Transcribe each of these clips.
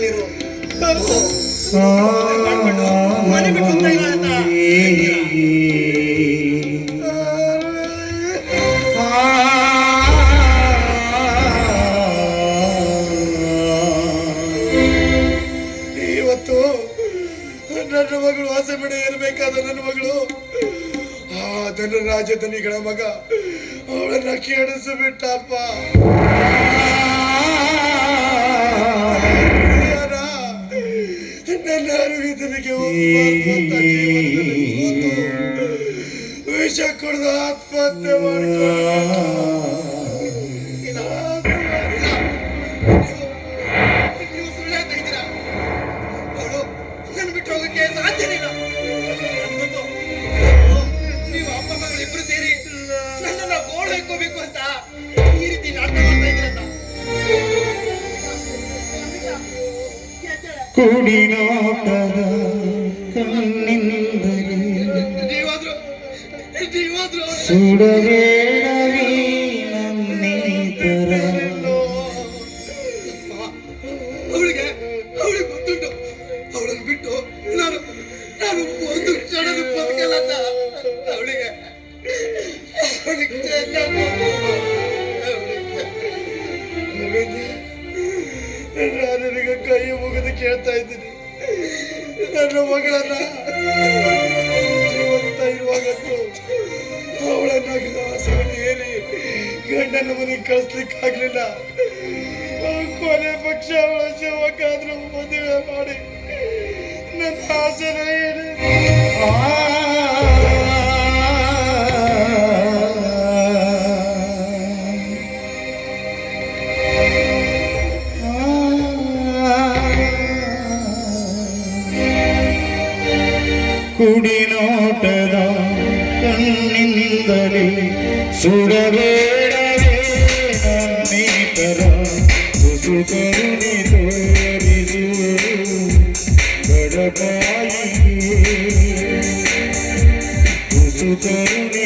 ಮಾಡ್ಬಿಟ್ಟು ಮನೆ ಬಿಟ್ಟು ಇಲ್ಲ ಅಂತ ಇವತ್ತು ನನ್ನ ಮಗಳು ಆಸೆ ಬಿಡ ಇರಬೇಕಾದ ನನ್ನ ಮಗಳು. ಆ ಧನರಾಜ ರಾಜಧನಿಗಳ ಮಗ. ಅವಳನ್ನ ಕೇಳಿಸಿಬಿಟ್ಟಪ್ಪ. ವಿಷ ಕುಡಿದು ಆತ್ಮಹತ್ಯೆ ಬಿಟ್ಟು ಹೋಗಕ್ಕೆ ನೀವು ಅಪ್ಪ ಮಗಳು ಇಬ್ರು ಸೇರಿ ನನ್ನನ್ನ ಅಂತ ಈ ರೀತಿ ನಾಟಕ ಮಾಡ್ತಾ ಕುಡಿನೋಟದ ನೀವಾದ್ರೂ ಸುಡಬೇಡವೇ ನನ್ನೇತರ ಅವಳಿಗೆ ಅವಳಿಗೆ ಗೊತ್ತುಂಟು ಅವಳನ್ನು ಬಿಟ್ಟು ನಾನು ನಾನು ಒಂದು ಅವಳಿಗೆ ಅವಳಿಗೆ ಕೈ ಮುಗಿದು ಕೇಳ್ತಾ ಇದ್ದೀನಿ ನನ್ನ ಮಗಳನ್ನ ಜೀವಂತ ಇರುವಾಗಂತೂ ಅವಳನ್ನ ಆಸೆಯನ್ನು ಗಂಡನ ಮನೆಗೆ ಕಳಿಸ್ಲಿಕ್ಕಾಗ್ಲಿಲ್ಲ ಕೊನೆ ಪಕ್ಷ ಅವಳ ಜೀವಕ್ಕಾದ್ರೂ ಮದುವೆ ಮಾಡಿ. ನನ್ನ ಆಸೆನ ಏರಿ ಕುಡಿನೋಟದ ಕಣ್ಣಿಂದಲೇ ಸುಡಬೇಡವೇ ನನ್ನೇತರ ತುಸು ಕರುಣೆ ತೋರಿಸು ಬಡಪಾಯಿಗೆ ತುಸು ಕರುಣೆ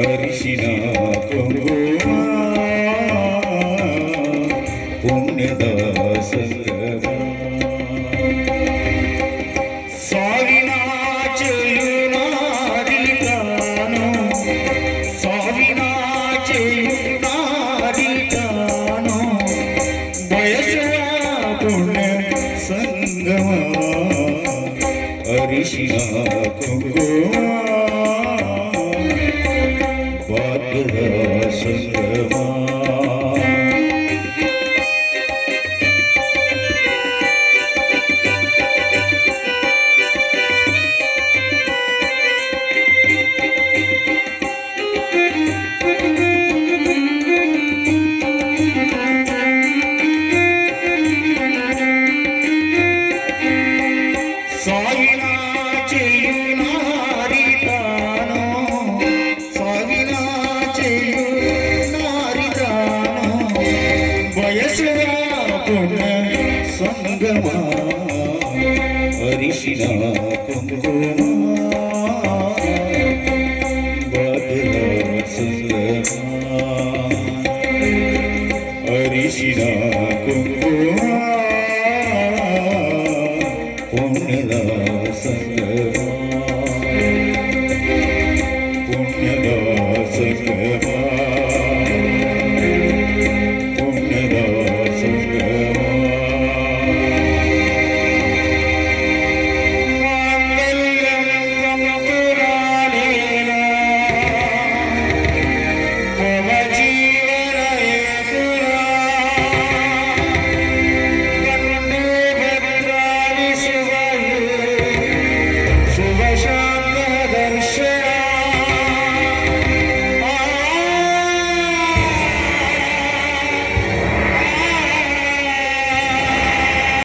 అరిసిన కొంగువా పుణ్యదాసంగమా సావినా చెల్లు నాది కాను సావినా చెల్లు నాది కాను వయసువ పుణ్య సంగమా అరిసిన కొంగువా Sing it, sing. ಅರಿಶಿನ ಕುಂಕುಮ ಬದಲ ಸಂಗಮ ಅರಿಶಿನ ಕುಂಕುಮ ಪುಣ್ಯದ ಸಂಗಮ ಪುಣ್ಯದ ಸಂಗಮ